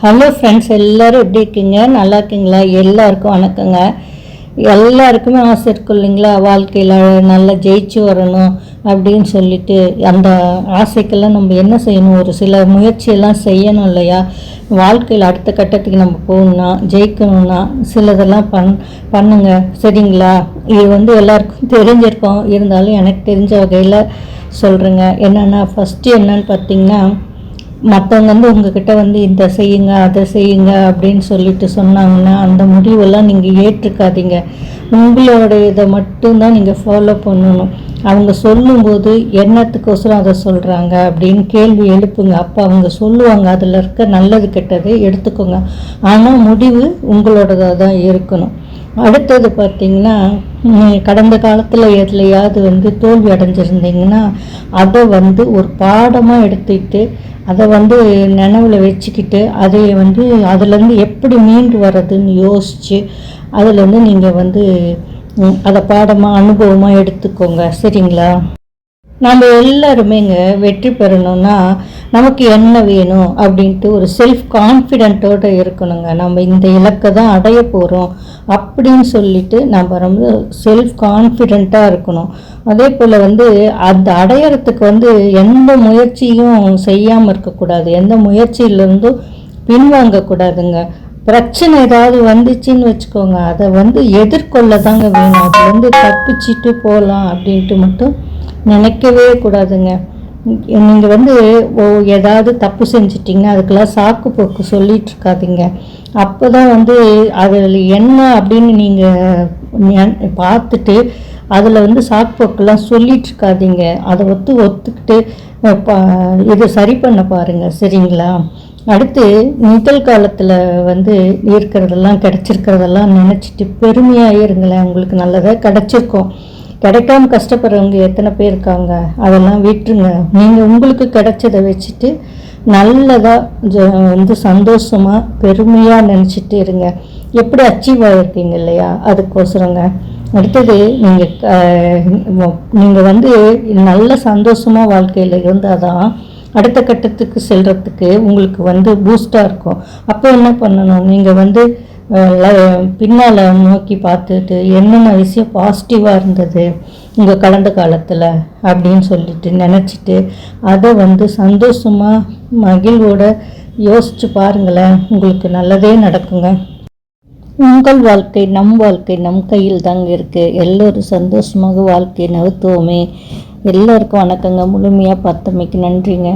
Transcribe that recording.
Hello friends எல்லோரும் எப்படி இருக்கீங்க? நல்லா இருக்கீங்களா? எல்லாருக்கும் வணக்கங்க. எல்லாருக்குமே ஆசை இருக்கும் இல்லைங்களா? வாழ்க்கையில் நல்லா ஜெயிச்சு வரணும் அப்படின்னு சொல்லிட்டு அந்த ஆசைக்கெல்லாம் நம்ம என்ன செய்யணும்? ஒரு சில முயற்சியெல்லாம் செய்யணும் இல்லையா? வாழ்க்கையில் அடுத்த கட்டத்துக்கு நம்ம போகணும்னா ஜெயிக்கணும்னா சிலதெல்லாம் பண் பண்ணுங்க. சரிங்களா? இது வந்து எல்லாருக்கும் தெரிஞ்சிருக்கும். இருந்தாலும் எனக்கு தெரிஞ்ச வகையில் சொல்கிறேங்க என்னென்னா ஃபஸ்ட்டு என்னன்னு பார்த்தீங்கன்னா மற்றவங்க வந்து உங்ககிட்ட வந்து இதை செய்யுங்க அதை செய்யுங்க அப்படின்னு சொல்லிட்டு சொன்னாங்கன்னா அந்த முடிவெல்லாம் நீங்கள் ஏற்றுக்காதீங்க. உங்களோட இதை மட்டும்தான் நீங்கள் ஃபாலோ பண்ணணும். அவங்க சொல்லும்போது என்னத்துக்கோசரம் அதை சொல்கிறாங்க அப்படின்னு கேள்வி எழுப்புங்க. அப்போ அவங்க சொல்லுவாங்க அதில் இருக்க நல்லது கெட்டது எடுத்துக்கோங்க. ஆனால் முடிவு உங்களோடதாக தான் இருக்கணும். அடுத்தது பார்த்தீங்கன்னா கடந்த காலத்தில் எதுலையாவது வந்து தோல்வி அடைஞ்சிருந்தீங்கன்னா அதை வந்து ஒரு பாடமாக எடுத்துக்கிட்டு அதை வந்து நினைவில் வச்சுக்கிட்டு அதை வந்து அதுலேருந்து எப்படி மீண்டு வர்றதுன்னு யோசித்து அதுலேருந்து நீங்கள் வந்து அதை பாடமாக அனுபவமாக எடுத்துக்கோங்க. சரிங்களா? நம்ம எல்லாருமேங்க வெற்றி பெறணும்னா நமக்கு என்ன வேணும் அப்படின்ட்டு ஒரு செல்ஃப் கான்ஃபிடென்ட்டோடு இருக்கணுங்க. நம்ம இந்த இலக்கை தான் அடைய போகிறோம் அப்படின்னு சொல்லிட்டு நம்ம ரொம்ப செல்ஃப் கான்ஃபிடென்ட்டாக இருக்கணும். அதே போல் வந்து அது அடையிறதுக்கு வந்து எந்த முயற்சியும் செய்யாமல் இருக்கக்கூடாது. எந்த முயற்சியிலேருந்தும் பின்வாங்கக்கூடாதுங்க பிரச்சனை ஏதாவது வந்துச்சுன்னு வச்சுக்கோங்க. அதை வந்து எதிர்கொள்ள தாங்க வேணும். அது வந்து தப்பிச்சிட்டு போகலாம் அப்படின்ட்டு மட்டும் நினைக்கவே கூடாதுங்க. நீங்கள் வந்து ஓ ஏதாவது தப்பு செஞ்சிட்டிங்கன்னா அதுக்கெல்லாம் சாக்கு போக்கு சொல்லிட்டு இருக்காதிங்க அப்போ தான் வந்து அதில் என்ன அப்படின்னு நீங்கள் பார்த்துட்டு அதில் வந்து சாக்கு போக்கெல்லாம் சொல்லிட்டு இருக்காதிங்க அதை ஒத்து ஒத்துக்கிட்டு இதை பா இது சரி பண்ண பாருங்கள் சரிங்களா? அடுத்து நிகழ்காலத்தில் வந்து இருக்கிறதெல்லாம் கிடச்சிருக்கிறதெல்லாம் நினச்சிட்டு பெருமையாக இருங்களேன் உங்களுக்கு நல்லதாக கிடச்சிருக்கோம். கிடைக்காம கஷ்டப்படுறவங்க எத்தனை பேர் இருக்காங்க? அதெல்லாம் விட்டுருங்க. நீங்கள் உங்களுக்கு கிடைச்சதை வச்சுட்டு நல்லதாக வந்து சந்தோஷமாக பெருமையாக நினச்சிட்டு இருங்க. எப்படி அச்சீவ் ஆகிருக்கீங்க இல்லையா? அதுக்கோசரங்க. அடுத்தது நீங்கள் நீங்கள் வந்து நல்ல சந்தோஷமாக வாழ்க்கையில் இருந்தால் தான் அடுத்த கட்டத்துக்கு செல்கிறதுக்கு உங்களுக்கு வந்து பூஸ்டாக இருக்கும். அப்போ என்ன பண்ணணும்? நீங்கள் வந்து பின்னால் நோக்கி பார்த்துட்டு என்னென்ன விஷயம் பாசிட்டிவாக இருந்தது உங்கள் கடந்த காலத்தில் அப்படின்னு சொல்லிட்டு நினச்சிட்டு அதை வந்து சந்தோஷமாக மகிழ்வோட யோசித்து பாருங்களேன் உங்களுக்கு நல்லதே நடக்குங்க. உங்கள் வாழ்க்கை நம் வாழ்க்கை நம் கையில் தாங்க இருக்குது எல்லோரும் சந்தோஷமாக வாழ்க்கையை நகர்த்துவோமே. எல்லோருக்கும் வணக்கங்க. முழுமையாக பார்த்தமைக்கு நன்றிங்க.